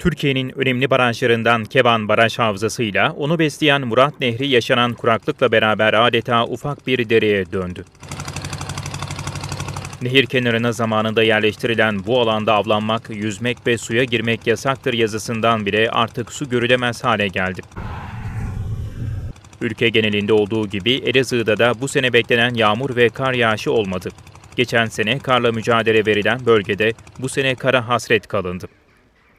Türkiye'nin önemli barajlarından Keban Baraj Havzası'yla onu besleyen Murat Nehri yaşanan kuraklıkla beraber adeta ufak bir dereye döndü. Nehir kenarına zamanında yerleştirilen bu alanda avlanmak, yüzmek ve suya girmek yasaktır yazısından bile artık su görülemez hale geldi. Ülke genelinde olduğu gibi Elazığ'da da bu sene beklenen yağmur ve kar yağışı olmadı. Geçen sene karla mücadele verilen bölgede bu sene kara hasret kalındı.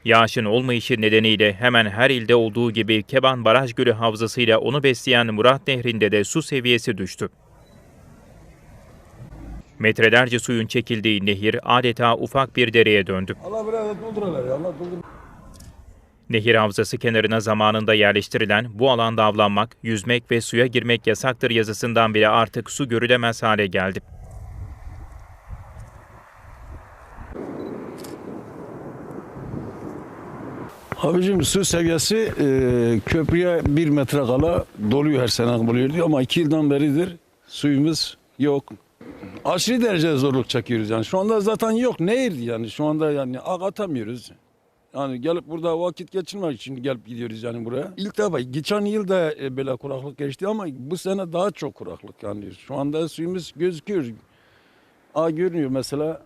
Yağışın olmayışı nedeniyle hemen her ilde olduğu gibi Keban Baraj Gölü havzasıyla onu besleyen Murat Nehri'nde de su seviyesi düştü. Metrelerce suyun çekildiği nehir adeta ufak bir dereye döndü. Allah biraz doldururlar ya. Allah doldur. Nehir havzası kenarına zamanında yerleştirilen bu alanda avlanmak, yüzmek ve suya girmek yasaktır yazısından bile artık su görülemez hale geldi. Abicim su seviyesi e, köprüye bir metre kala doluyor her sene buluyordu ama iki yıldan beridir suyumuz yok. Aşırı derece zorluk çekiyoruz yani. Şu anda zaten yok. Nehir yani şu anda yani ak atamıyoruz. Yani gelip burada vakit geçirmek için gelip gidiyoruz yani buraya. İlk defa geçen yıl da e, böyle kuraklık geçti ama bu sene daha çok kuraklık yani. Şu anda suyumuz gözüküyor. A görünüyor mesela.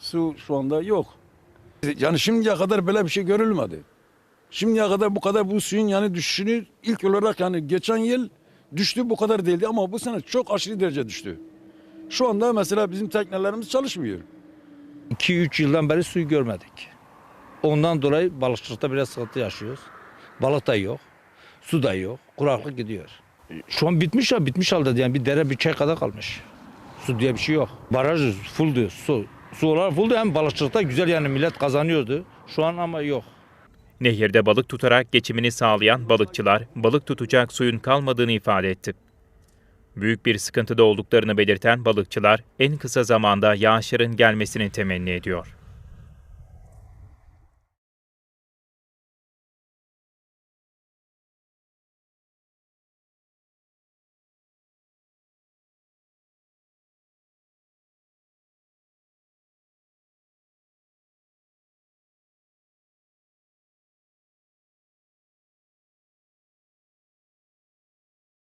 Su şu anda yok. Yani şimdiye kadar böyle bir şey görülmedi. Şimdiye kadar bu kadar bu suyun yani düşüşünü ilk olarak yani geçen yıl düştü bu kadar değildi ama bu sene çok aşırı derece düştü. Şu anda mesela bizim teknelerimiz çalışmıyor. 2-3 yıldan beri suyu görmedik. Ondan dolayı balıkçılıkta biraz sıkıntı yaşıyoruz. Balık da yok, su da yok, kuraklık gidiyor. Şu an bitmiş ya bitmiş halde yani bir dere bir çay kadar kalmış. Su diye bir şey yok. Baraj full diyor su. Su diyor hem balıkçılıkta güzel yani millet kazanıyordu. Şu an ama yok. Nehirde balık tutarak geçimini sağlayan balıkçılar balık tutacak suyun kalmadığını ifade etti. Büyük bir sıkıntıda olduklarını belirten balıkçılar en kısa zamanda yağışların gelmesini temenni ediyor.